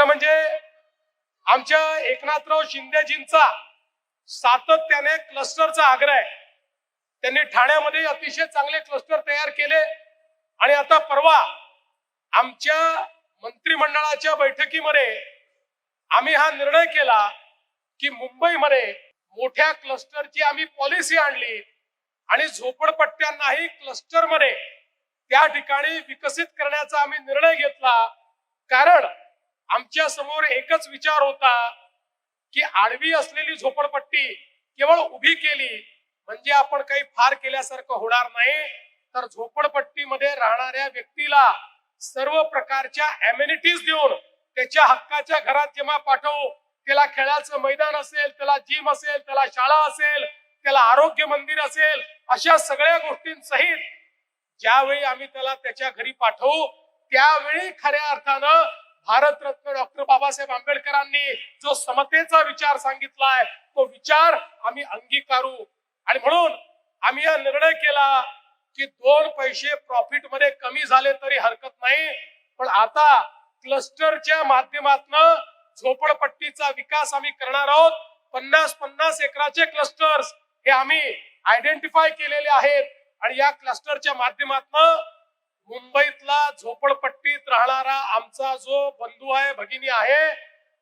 खरं म्हणजे आमच्या एकनाथराव शिंदेजींचा सातत्याने क्लस्टरचा आग्रह आहे. त्यांनी ठाण्यामध्ये अतिशय चांगले क्लस्टर तयार केले आणि आता परवा आमच्या मंत्रिमंडळाच्या बैठकीमध्ये आम्ही हा निर्णय केला की मुंबईमध्ये मोठ्या क्लस्टरची आम्ही पॉलिसी आणली आणि झोपडपट्ट्यांनाही क्लस्टरमध्ये त्या ठिकाणी विकसित करण्याचा आम्ही निर्णय घेतला. कारण आमच्यासमोर एकच विचार होता की आडवी असलेली झोपडपट्टी केवळ उभी केली म्हणजे आपण काही फार केल्यासारखं होणार नाही. तर झोपडपट्टीमध्ये राहणाऱ्या व्यक्तीला सर्व प्रकारच्या अमेनिटीज देऊन त्याच्या हक्काच्या घरात जेव्हा पाठवू त्याला खेळाचं मैदान असेल त्याला जिम असेल त्याला शाळा असेल त्याला आरोग्य मंदिर असेल अशा सगळ्या गोष्टींसहित ज्यावेळी आम्ही त्याला त्याच्या घरी पाठवू त्यावेळी खऱ्या अर्थानं भारतरत्न डॉक्टर बाबासाहेब आंबेडकरांनी जो समतेचा विचार सांगितलाय तो विचार आम्ही अंगीकारू. आणि म्हणून आम्ही हा निर्णय केला की दोन पैसे प्रॉफिटमध्ये कमी झाले तरी हरकत नाही पण आता क्लस्टरच्या माध्यमातून झोपडपट्टीचा विकास आम्ही करणार आहोत. पन्नास पन्नास एकराचे क्लस्टर्स हे आम्ही आयडेंटिफाय केलेले आहेत. आणि या क्लस्टरच्या माध्यमातून मुंबईतला झोपडपट्टीत राहणारा आमचा जो बंधू आहे भगिनी आहे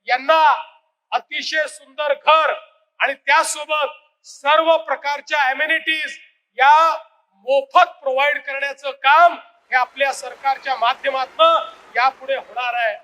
यांना अतिशय सुंदर घर आणि त्यासोबत सर्व प्रकारच्या अमेनिटीज या मोफत प्रोव्हाइड करण्याचं काम हे आपल्या सरकारच्या माध्यमातून यापुढे होणार आहे.